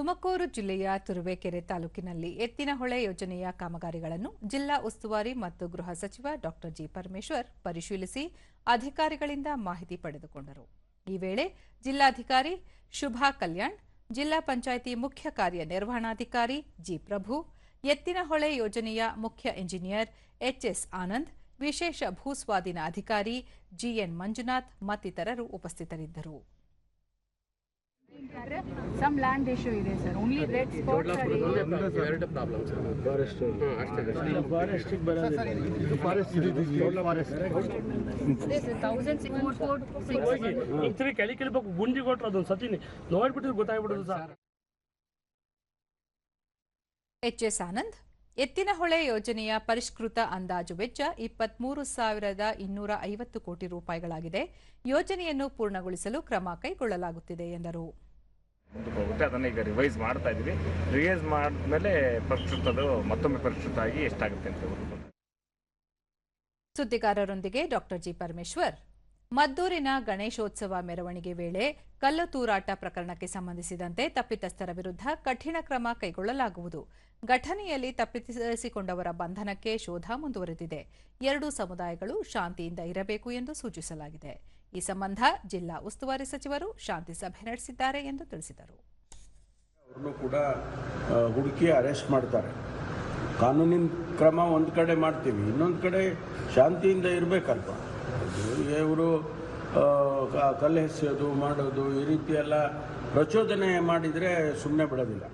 ತುಮಕೂರು ಜಿಲ್ಲೆಯ ತುರುವೇಕೆರೆ ತಾಲೂಕಿನಲ್ಲಿ ಎತ್ತಿನಹೊಳೆ ಯೋಜನೆಯ ಕಾಮಗಾರಿಗಳನ್ನು ಜಿಲ್ಲಾ ಉಸ್ತುವಾರಿ ಮತ್ತು ಗೃಹ ಸಚಿವ ಡಾ ಜಿ ಪರಮೇಶ್ವರ್ ಪರಿಶೀಲಿಸಿ ಅಧಿಕಾರಿಗಳಿಂದ ಮಾಹಿತಿ ಪಡೆದುಕೊಂಡರು. ಈ ವೇಳೆ ಜಿಲ್ಲಾಧಿಕಾರಿ ಶುಭಾ ಕಲ್ಯಾಣ್, ಜಿಲ್ಲಾ ಪಂಚಾಯಿತಿ ಮುಖ್ಯ ಕಾರ್ಯನಿರ್ವಹಣಾಧಿಕಾರಿ ಜಿ ಪ್ರಭು, ಎತ್ತಿನಹೊಳೆ ಯೋಜನೆಯ ಮುಖ್ಯ ಇಂಜಿನಿಯರ್ ಎಚ್ಎಸ್ ಆನಂದ್, ವಿಶೇಷ ಭೂಸ್ವಾಧೀನ ಅಧಿಕಾರಿ ಜಿಎನ್ ಮಂಜುನಾಥ್ ಮತ್ತಿತರರು ಉಪಸ್ಥಿತರಿದ್ದರು. ಸಮ್ ಲ್ಯಾಂಡ್ ಇಶ್ಯೂ ಇದೆ ಸರ್ ಓನ್ಲಿ ರೆಡ್ ಸ್ಪಾಟ್ಸ್ ಎರಡು ಪ್ರಾಬ್ಲಮ್ಸ್ ಫಾರೆಸ್ಟ್ ಅಷ್ಟೇ ಫಾರೆಸ್ಟಿಗೆ ಬರೋದಿಲ್ಲ. ಇದು ಫಾರೆಸ್ಟ್ ಇದು ಫಾರೆಸ್ಟ್ ಕೆಳಿಬೇಕು ಗುಂಡಿ ಕೊಟ್ರು ಅದೊಂದು ಸತಿನಿ. ನೋಡ್ಬಿಟ್ಟಿದ್ರೆ ಗೊತ್ತಾಗ್ಬಿಡೋದು sir. H S Anand Ettinahole ಯೋಜನೆಯ ಪರಿಷ್ಕೃತ ಅಂದಾಜು ವೆಚ್ಚ ಇಪ್ಪತ್ಮೂರು ಸಾವಿರದ ಇನ್ನೂರ ಐವತ್ತು ಕೋಟಿ ರೂಪಾಯಿಗಳಾಗಿದೆ. ಯೋಜನೆಯನ್ನು ಪೂರ್ಣಗೊಳಿಸಲು ಕ್ರಮ ಕೈಗೊಳ್ಳಲಾಗುತ್ತಿದೆ ಎಂದರು. ಮುಂದಕ್ಕೆ ಹೋಗುತ್ತೆ ಅದನ್ನು ಈಗ ರಿವೈಸ್ ಮಾಡ್ತಾ ಇದ್ದೀವಿ ರಿವೈಸ್ ಮಾಡಿದ್ಮೇಲೆ ಪರಿಷ್ಕೃತದು ಮತ್ತೊಮ್ಮೆ ಪರಿಷ್ಕೃತ ಆಗಿ ಎಷ್ಟಾಗುತ್ತೆ ಅಂತ ಸುದ್ದಿಗಾರರೊಂದಿಗೆ ಡಾಕ್ಟರ್ ಜಿ ಪರಮೇಶ್ವರ್. ಮದ್ದೂರಿನ ಗಣೇಶೋತ್ಸವ ಮೆರವಣಿಗೆ ವೇಳೆ ಕಲ್ಲು ತೂರಾಟ ಪ್ರಕರಣಕ್ಕೆ ಸಂಬಂಧಿಸಿದಂತೆ ತಪ್ಪಿತಸ್ಥರ ವಿರುದ್ಧ ಕಠಿಣ ಕ್ರಮ ಕೈಗೊಳ್ಳಲಾಗುವುದು. ಘಟನೆಯಲ್ಲಿ ತಪ್ಪಿಸಿಕೊಂಡವರ ಬಂಧನಕ್ಕೆ ಶೋಧ ಮುಂದುವರೆದಿದೆ. ಎರಡೂ ಸಮುದಾಯಗಳು ಶಾಂತಿಯಿಂದ ಇರಬೇಕು ಎಂದು ಸೂಚಿಸಲಾಗಿದೆ. ಈ ಸಂಬಂಧ ಜಿಲ್ಲಾ ಉಸ್ತುವಾರಿ ಸಚಿವರು ಶಾಂತಿ ಸಭೆ ನಡೆಸಿದ್ದಾರೆ ಎಂದು ತಿಳಿಸಿದರು. ಕೂಡ ಹುಡುಕಿ ಅರೆಸ್ಟ್ ಮಾಡ್ತಾರೆ. ಕಾನೂನಿನ ಕ್ರಮ ಒಂದು ಕಡೆ ಮಾಡ್ತೀವಿ, ಇನ್ನೊಂದು ಕಡೆ ಶಾಂತಿಯಿಂದ ಇರಬೇಕಲ್ವ? ಇವರು ಕಲ್ಲು ಎಸೆಯೋದು ಮಾಡೋದು ಈ ರೀತಿಯೆಲ್ಲ ಪ್ರಚೋದನೆ ಮಾಡಿದರೆ ಸುಮ್ಮನೆ ಬಿಡೋದಿಲ್ಲ.